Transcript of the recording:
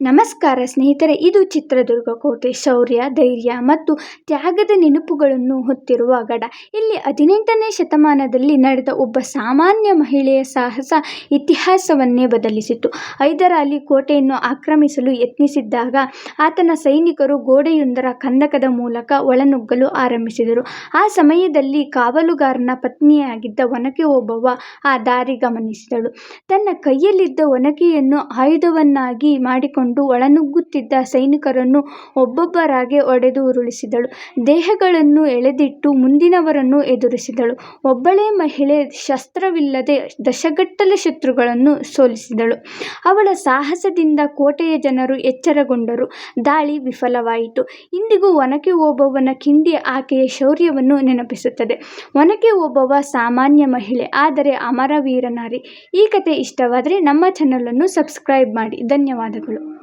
ನಮಸ್ಕಾರ ಸ್ನೇಹಿತರೆ, ಇದು ಚಿತ್ರದುರ್ಗ ಕೋಟೆ. ಶೌರ್ಯ, ಧೈರ್ಯ ಮತ್ತು ತ್ಯಾಗದ ನೆನಪುಗಳನ್ನು ಹೊತ್ತಿರುವ ಗಡ. ಇಲ್ಲಿ ಹದಿನೆಂಟನೇ ಶತಮಾನದಲ್ಲಿ ನಡೆದ ಒಬ್ಬ ಸಾಮಾನ್ಯ ಮಹಿಳೆಯ ಸಾಹಸ ಇತಿಹಾಸವನ್ನೇ ಬದಲಿಸಿತು. ಹೈದರಾಲಿ ಕೋಟೆಯನ್ನು ಆಕ್ರಮಿಸಲು ಯತ್ನಿಸಿದ್ದಾಗ ಆತನ ಸೈನಿಕರು ಗೋಡೆಯೊಂದರ ಕಂದಕದ ಮೂಲಕ ಒಳನುಗ್ಗಲು ಆರಂಭಿಸಿದರು. ಆ ಸಮಯದಲ್ಲಿ ಕಾವಲುಗಾರನ ಪತ್ನಿಯಾಗಿದ್ದ ಒನಕೆ ಒಬ್ಬವ ಆ ದಾರಿ ಗಮನಿಸಿದಳು. ತನ್ನ ಕೈಯಲ್ಲಿದ್ದ ಒನಕೆಯನ್ನು ಆಯುಧವನ್ನಾಗಿ ಮಾಡಿಕೊಂಡು ಒಳನುಗ್ಗುತ್ತಿದ್ದ ಸೈನಿಕರನ್ನು ಒಬ್ಬೊಬ್ಬರಾಗಿ ಹೊಡೆದು ಉರುಳಿಸಿದಳು. ದೇಹಗಳನ್ನು ಎಳೆದಿಟ್ಟು ಮುಂದಿನವರನ್ನು ಎದುರಿಸಿದಳು. ಒಬ್ಬಳೇ ಮಹಿಳೆ ಶಸ್ತ್ರವಿಲ್ಲದೆ ದಶಗಟ್ಟಲೆ ಶತ್ರುಗಳನ್ನು ಸೋಲಿಸಿದಳು. ಅವಳ ಸಾಹಸದಿಂದ ಕೋಟೆಯ ಜನರು ಎಚ್ಚರಗೊಂಡರು. ದಾಳಿ ವಿಫಲವಾಯಿತು. ಇಂದಿಗೂ ಒನಕೆ ಓಬವ್ವನ ಕಿಂಡಿ ಆಕೆಯ ಶೌರ್ಯವನ್ನು ನೆನಪಿಸುತ್ತದೆ. ಒನಕೆ ಓಬವ್ವ ಸಾಮಾನ್ಯ ಮಹಿಳೆ, ಆದರೆ ಅಮರ ವೀರನಾರಿ ಈ ಕತೆ ಇಷ್ಟವಾದರೆ ನಮ್ಮ ಚಾನಲನ್ನು ಸಬ್ಸ್ಕ್ರೈಬ್ ಮಾಡಿ. ಧನ್ಯವಾದಗಳು.